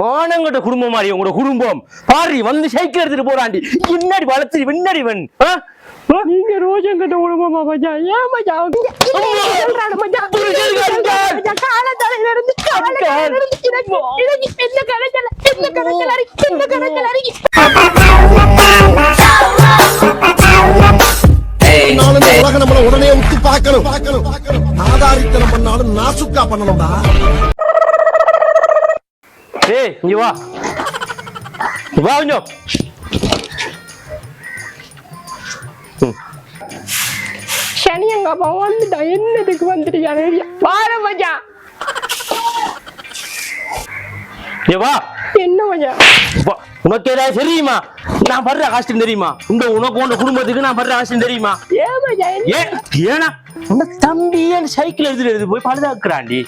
மானங்கட்ட குடும்பம் மாதிரி உங்களோட குடும்பம். பாரி வந்து சைக்கிள் எடுத்துட்டு போறாண்டி. பின்னாடி வளர்த்து பின்னாடி? ஆ? நீங்க ரோஜன் கட்ட குடும்பமா மச்சான்? ஏன் சொல்றாரு மச்சான்? மச்சான் காலத்தலையில இருந்து என்ன கரைச்சல் என்ன அரிக்கு என்ன நம்மள உடனே உத்து பார்க்கணும். பார்க்கணும். ஆதாரித்தனம் பண்ணாலும் நாசுக்கா பண்ணணும்டா. ஏய் இங்க வா. வா கொஞ்சம். சனி எங்க அப்பா வந்துட்டா. என்னதுக்கு வந்துட்டு பாரு மச்சான். வா. என்ன மச்சான் வா. உனக்கு ஏதாவது தெரியுமா? நான் படுற கஷ்டம் தெரியுமா? இந்த உனக்கு உன் குடும்பத்துக்கு நான் படுற கஷ்டம் தெரியுமா? ஏன் மச்சான் என்ன- ஏன் ஏனா உங்க தம்பி என் சைக்கிள் எடுத்துட்டு எடுத்து போய் பழுதாக்குறாண்டி?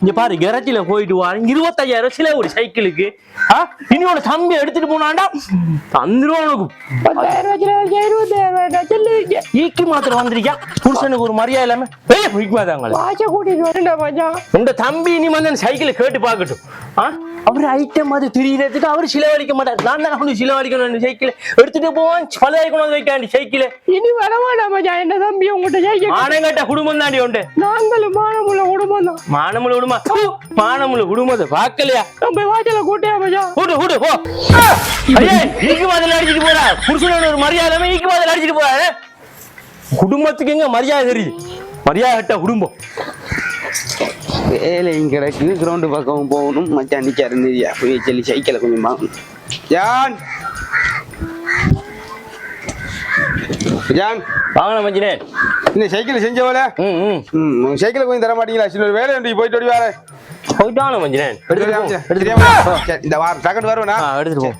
இங்க பாரு கரச்சில போயிட்டு வா. இங்க இருபத்தஞ்சாயிரம் சில ஒரு சைக்கிளுக்கு? இனி உன தம்பி எடுத்துட்டு போனாண்டா தந்துருவோம் உனக்கு. ஈக்கு மாத்திரம் வந்திருக்கியா? புருஷனுக்கு ஒரு மரியாதை இல்லாம வாச கூட்டிட்டு வரேன்டா உங்க தம்பி இனி வந்து சைக்கிளை கேட்டு பார்க்கட்டும். ஆ? அவர் ஐட்டம் அது திரியறதுக்கு அவர் சிலவழிக்க மாட்டார். நான் தான் கொண்டு சிலவழிக்கணும். சைக்கிளை எடுத்துட்டு போவான் வந்து வைக்காண்டி சைக்கிளை. இனி வரமாட்டா மச்சான் என்ன தம்பி உங்ககிட்ட ஜெயிக்க மானங்கட்ட குடும்பம் தாண்டி உண்டு. நாங்களும் மானமுள்ள குடும்பம் தான். மானமுள்ள குடும்பம். மானமுள்ள குடும்பத்தை பார்க்கலையா? நம்ம வாசல கூட்டியா மச்சான். கூடு கூடு போ. ஐயே ஈக்கு வாதல் அடிச்சிட்டு போறா புருஷனோட ஒரு மரியாதை இல்லாம ஈக்கு வாதல் அடிச்சிட்டு போறா குடும்பத்துக்கு எங்க மரியாதை தெரியுது? மரியாதை கட்ட குடும்பம். வேலையும் கிடக்கு கிரவுண்டு பக்கம் போகணும். மச்சான் நிற்காரு நிறையா போய் சொல்லி சைக்கிளை கொஞ்சம் வாங்கணும் ஜான்! ஜான்! மஞ்சினே இந்த சைக்கிள் செஞ்சவள ம் ம். சைக்கிளை கொஞ்சம் தர மாட்டீங்களா? சின்ன ஒரு வேலை உண்டு போயிட்டு ஓடி வார போயிட்டு வாங்க மஞ்சினே எடுத்துட்டு போ, எடுத்துட்டு போ. இந்த வாரம் டக்குனு வருவேண்ணா எடுத்துட்டு போ.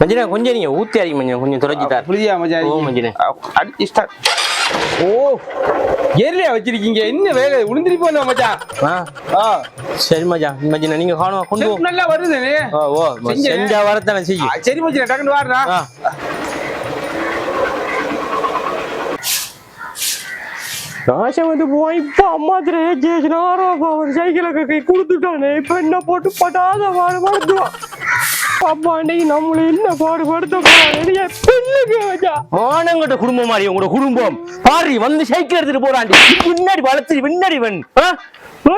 மஞ்சினே கொஞ்சம் நீங்க ஊத்தி அடிக்க மஞ்சள் கொஞ்சம் துடைச்சி தார். புரியா மச்சான் ஓ, மச்சானே. அடிச்சு ஓ ஏர்லையா வச்சிருக்கீங்க? என்ன வேலை உளுந்திரி போல மச்சான்? ஆ. ஆ. சரி மச்சான். மஞ்சினே நீங்க காணும் கொண்டு நல்லா வருது ஓ ஓ. செஞ்சா. வரத்தானே செய்யும் சரி மச்சான் டக்குனு ஆ. ராசம் வந்து போய் இப்ப அம்மா திரையே ஜெயிச்சு ஆறாப்பா ஒரு சைக்கிளை கை கொடுத்துட்டானே. இப்ப என்ன போட்டு பட்டாத பாடுபடுத்துவான் அப்பா அன்னைக்கு நம்மள என்ன பாடுபடுத்த மானங்கட்ட குடும்பம் மாதிரி உங்களோட குடும்பம். பாரி வந்து சைக்கிள் எடுத்துட்டு போறாண்டி. பின்னாடி வளர்த்து பின்னாடி வன்?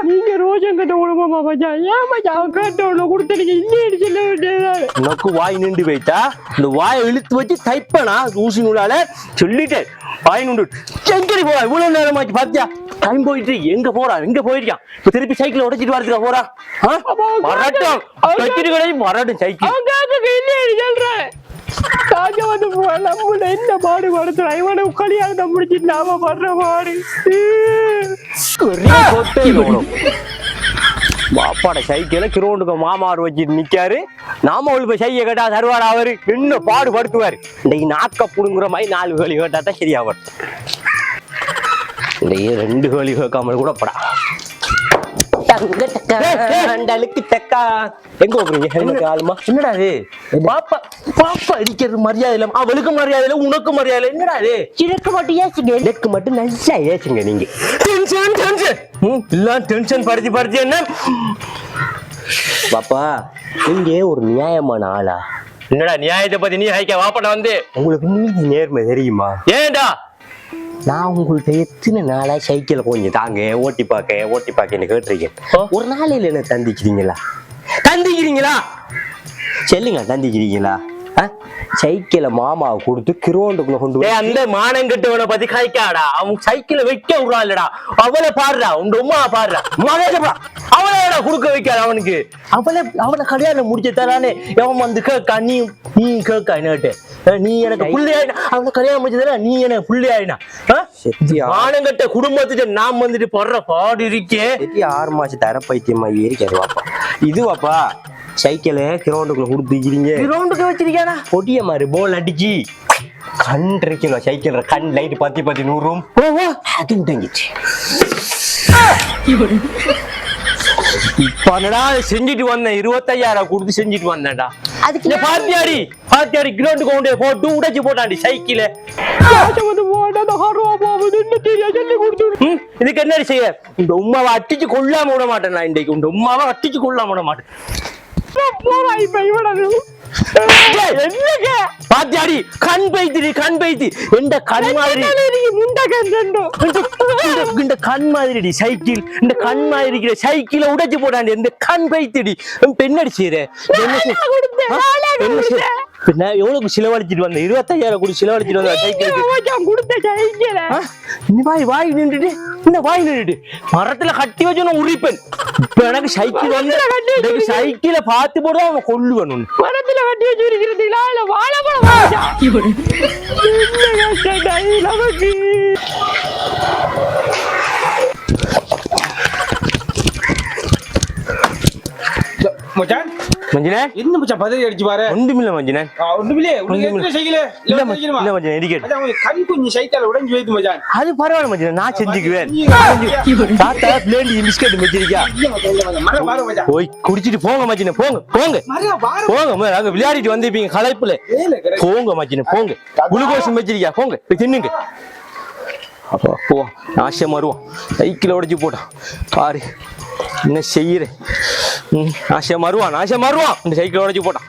நீங்க ரோஜன் கட்ட குடும்பமா மச்சான் ஏன் மச்சான் அவன் கேட்டவன கொடுத்து நீங்க இல்லைன்னு சொல்ல வேண்டியதுதான் உனக்கு வாய் நின்று போயிட்டா? இந்த வாயை இழுத்து வச்சு தைப்பனா? ஊசி நூலால சொல்லிட்டேன். வாய் நின்று எங்கடி போறா இவ்வளவு நேரமாச்சு பாத்தியா? டைம் போயிட்டு. எங்க போறா? எங்க போயிருக்கான் திருப்பி சைக்கிள் உடைச்சிட்டு வரதுக்கா போறா? வரட்டும் தைச்சிட்டு கிடையாது வரட்டும் சைக்கிள் ராஜா வந்து நம்மள என்ன பாடுபடுத்துறான் இவனை கல்யாணம் முடிச்சிட்டு நாம படுற பாடு பாப்பாட சைக்கிள கிரௌண்டுக்கு மாமார் வச்சுட்டு நிக்காரு. நாம அவளுக்கு சைக்கிள் கேட்டா தருவார் அவரு. என்ன பாடுபடுத்துவாரு. இன்னைக்கு நாக்க புடுங்குற மாதிரி நாலு கேள்வி கேட்டா தான் சரியா இன்னைக்கு ரெண்டு கேள்வி கேட்காமல் கூட படா. தங்க டக்கா, அண்டலுக்கு டக்கா. எங்க போறீங்க? ஹெல்மெட் ஆளுமா? என்னடா இது? பாப்பா பாப்பா அடிக்கிறது மரியாதை இல்ல அவளுக்கு மரியாதை இல்ல உனக்கு மரியாதை இல்ல என்னடா இது? எனக்கு மட்டும் ஏசுங்க. எனக்கு மட்டும் நல்லா ஏசுங்க நீங்க. டென்ஷன் டென்ஷன் எல்லாம் டென்ஷன் படுத்தி படுத்தி என்ன? பாப்பா நீங்க ஒரு நியாயமான ஆளா? என்னடா நியாயத்தை பத்தி நீ ஹைக்க வாப்பட வந்து. உங்களுக்கு நீதி நேர்மை தெரியுமா? ஏன்டா? நான் உங்கள்ட்ட எத்தனை நாளா சைக்கிளை கொஞ்சம் தாங்க ஓட்டி பார்க்க ஓட்டி பார்க்கன்னு கேட்டிருக்கேன். ஒரு நாளையில என்ன தந்திக்கிறீங்களா? தந்திக்கிறீங்களா? சொல்லுங்க தந்திக்கிறீங்களா? சைக்கிளை மாமாவை கொடுத்து கிரோண்டுக்குள்ள கொண்டு போய் அந்த மானம் கட்டவனை பத்தி காய்க்காடா அவன் சைக்கிளை வைக்க இல்லடா அவளை பாடுறா. உங்க உமா பாடுறா. மகேசப்பா அவளை கொடுக்க வைக்காத அவனுக்கு. அவளை அவனை கல்யாணம் முடிச்ச தரானே எவன் வந்து கேட்கா நீ நீ கேட்கா என்னட்டு நீ எனக்கு புள்ளி ஆயினா? அவனை கல்யாணம் முடிச்சதுல நீ எனக்கு புள்ளி ஆயினா? செத்தியா. மானங்கட்ட குடும்பத்துக்கு நாம் வந்துட்டு படுற பாடு இருக்கே. ஆறு மாசம் தர பைத்தியமா ஏறிக்காரு வாப்பா. இது வாப்பா சைக்கிளை கிரவுண்டுக்குள்ள கொடுத்துக்கிறீங்க கிரவுண்டுக்கு வச்சிருக்கானா பொடிய மாதிரி போல் அடிச்சு கண் சைக்கிள் கண் லைட் பத்தி பத்தி நூறு ரூம் அது உடங்கிச்சு இப்ப என்னடா செஞ்சுட்டு வந்தேன். இருபத்தையாயிரம் கொடுத்து செஞ்சுட்டு வந்தேன்டா. அதுக்கு பாத்தியாடி? பாத்தியாடி கிரவுண்டுக்கு கொண்டு போட்டு உடைச்சு போட்டாண்டி சைக்கிள. இதுக்கு என்ன செய்ய? இந்த உமாவை அட்டிச்சு கொள்ளாம விட மாட்டேன் நான் இன்றைக்கு. இந்த உமாவை அட்டிச்சு கொள்ளாம விட மாட்டேன் போறா இப்ப இவனது என்னங்க பாத்தியாடி கண் பைத்திரி கண் பைத்தி. எந்த கண் மாதிரி. இந்த- இந்த கண் மாதிரி சைக்கிள். இந்த கண் மாதிரி இருக்கிற சைக்கிளை உடைச்சு போடாண்டி இந்த கண் பைத்திடி பெண்ணடி செய்யற. என்ன செய்- பின்ன எவ்வளவு செலவழிச்சிட்டு வந்த இருபத்தையாயிரம் கூட செலவழிச்சிட்டு வந்த சைக்கிளுக்கு. கொடுத்த சைக்கிள? இந்த வாய் வாய் நின்றுட்டு இந்த வாய் நின்றுட்டு. மரத்துல கட்டி வச்சு நான் உரிப்பேன். இப்ப எனக்கு சைக்கிள் வந்து சைக்கிளை பார்த்து போட அவன் கொல்லுவன். மரத்துல கட்டி இல்ல வாழைப்பழம் நமக்கு மச்சான்? மஞ்சினே? மச்சான் பதவி அடிச்சு பாரு. மஞ்சினே. சைக்கிள்? இல்ல இடிக்கட் கண் குஞ்சு உடைஞ்சு மச்சான் அது பரவாயில்ல மச்சான் நான் செஞ்சுக்குவேன். தாத்தா பிளேண்டி பிஸ்கட் போய் குடிச்சிட்டு போங்க மச்சின போங்க போங்க. போங்க அங்க விளையாடிட்டு வந்திருப்பீங்க களைப்புல. போங்க மச்சின போங்க. குளுக்கோஸ் வச்சிருக்கியா? போங்க போய் தின்னுங்க. அப்போ போ நாசம் வருவோம் சைக்கிள் உடைச்சு போட்டான். பாரு என்ன செய்யறேன் ம், நாசம் வருவான் நாசம் வருவான் இந்த சைக்கிள் உடைச்சு போட்டான்.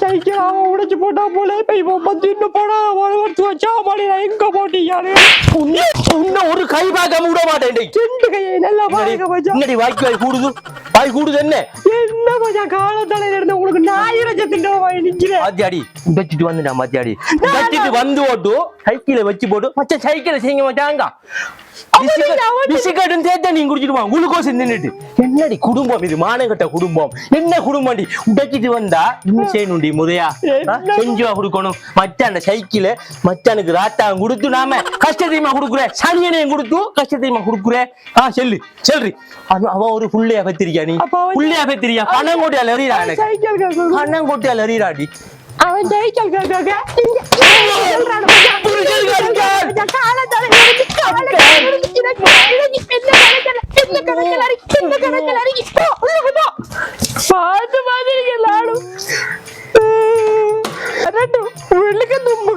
சைக்கிள் அவன் உடைச்சு போட்டா போல இப்ப இவன் வந்து இன்னும் போனா வருவத்து வச்சா மாடி எங்க போட்டீங்க உன்னை ஒரு கை பார்க்காம விட மாட்டேன். ரெண்டு கையை நல்லா பாருங்க மச்சான் என்னடி வாய்க்கு வாய் கூடுது? வாய் கூடுது என்ன? என்ன மச்சான் காலத்தலையில இருந்து உங்களுக்கு ஞாயிறு திண்ட வாங்கி நிக்கிறேன் மாத்தியாடி உடைச்சிட்டு வந்துடா மாத்தியாடி. உடைச்சிட்டு வந்து ஓட்டு சைக்கிளை வச்சு போட்டு மச்சான் சைக்கிளை செய்யுங்க மச்சாங்க பிசிகட்டும் சேர்த்தா நீங்க குளுக்கோஸ் என்னடி குடும்பம் இது மானகட்ட குடும்பம் என்ன குடும்பம் உடைச்சிட்டு வந்தா இன்னும் செய்யணும்டி முதையா? செஞ்சுவா கொடுக்கணும் மச்சான் சைக்கிளை மச்சானுக்கு ராட்டாங்க கொடுத்து நாம கஷ்டத்தையுமா கொடுக்குறேன் சனியனையும் கொடுத்து கஷ்டத்தையுமா கொடுக்குறேன் ஆ செல்லு செல்றி அவன் ஒரு புள்ளையா பத்திரிக்கா நீ புள்ளையா பத்திரிக்கா பணம் கோட்டியால் எறியா எனக்கு சைக்கிள் கேட்க பணம் கோட்டியால் எறியறாடி அவன்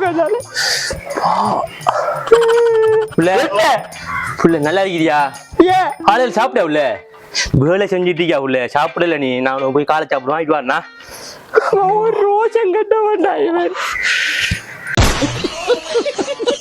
கதால புள்ள புள்ள நல்லா இருக்கிறியா? காலையில் சாப்பிட்ட உள்ள? வேலை செஞ்சுட்டு இருக்கியா உள்ள? சாப்பிடல நீ. நான் போய் காலை சாப்பிட வாங்கிட்டு வரனா ஒரு ரோஷம் கட்டவன்டா இவன்.